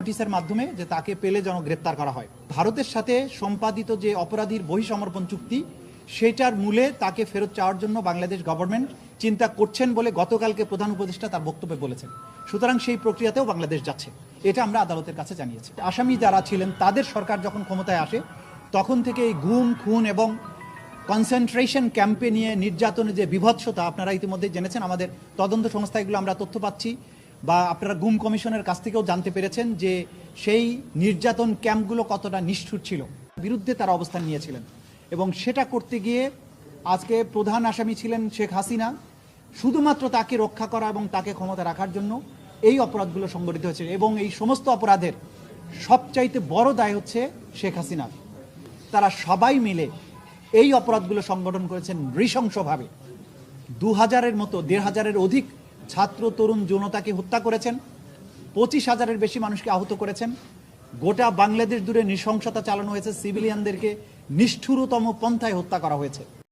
নোটিশের মাধ্যমে যে তাকে পেলে যেন গ্রেপ্তার করা হয়। ভারতের সাথে সম্পাদিত যে অপরাধীর বহিসমর্পণ চুক্তি, সেটার মূলে তাকে ফেরত চাওয়ার জন্য বাংলাদেশ গভর্নমেন্ট চিন্তা করছেন বলে গতকালকে প্রধান উপদেষ্টা তার বক্তব্যে বলেছেন। সুতরাং সেই প্রক্রিয়াতেও বাংলাদেশ যাচ্ছে। এটা আমরা আদালতের কাছে জানিয়েছি। আসামি যারা ছিলেন, তাদের সরকার যখন ক্ষমতায় আসে, তখন থেকে এই গুম, খুন এবং কনসেন্ট্রেশন ক্যাম্পে নিয়ে নির্যাতনের যে বিভৎসতা, আপনারা ইতিমধ্যে জেনেছেন, আমাদের তদন্ত সংস্থাগুলো আমরা তথ্য পাচ্ছি। বা আপনারা গুম কমিশনের কাছ থেকেও জানতে পেরেছেন যে সেই নির্যাতন ক্যাম্পগুলো কতটা নিষ্ঠুর ছিল, বিরুদ্ধে তারা অবস্থান নিয়েছিলেন। এবং সেটা করতে গিয়ে আজকে প্রধান আসামি ছিলেন শেখ হাসিনা, শুধুমাত্র তাকে রক্ষা করা এবং তাকে ক্ষমতা রাখার জন্য এই অপরাধগুলো সংগঠিত হয়েছে এবং এই সমস্ত অপরাধের সবচাইতে বড় দায় হচ্ছে শেখ হাসিনার। তারা সবাই মিলে এই অপরাধগুলো সংগঠন করেছেন নৃশংসভাবে। দু হাজারের মতো, দেড় হাজারের অধিক ছাত্র, তরুণ যৌনতাকে হত্যা করেছেন, পঁচিশ হাজারের বেশি মানুষকে আহত করেছেন। গোটা বাংলাদেশ জুড়ে নৃশংসতা চালানো হয়েছে, সিভিলিয়ানদেরকে নিষ্ঠুরতম পন্থায় হত্যা করা হয়েছে।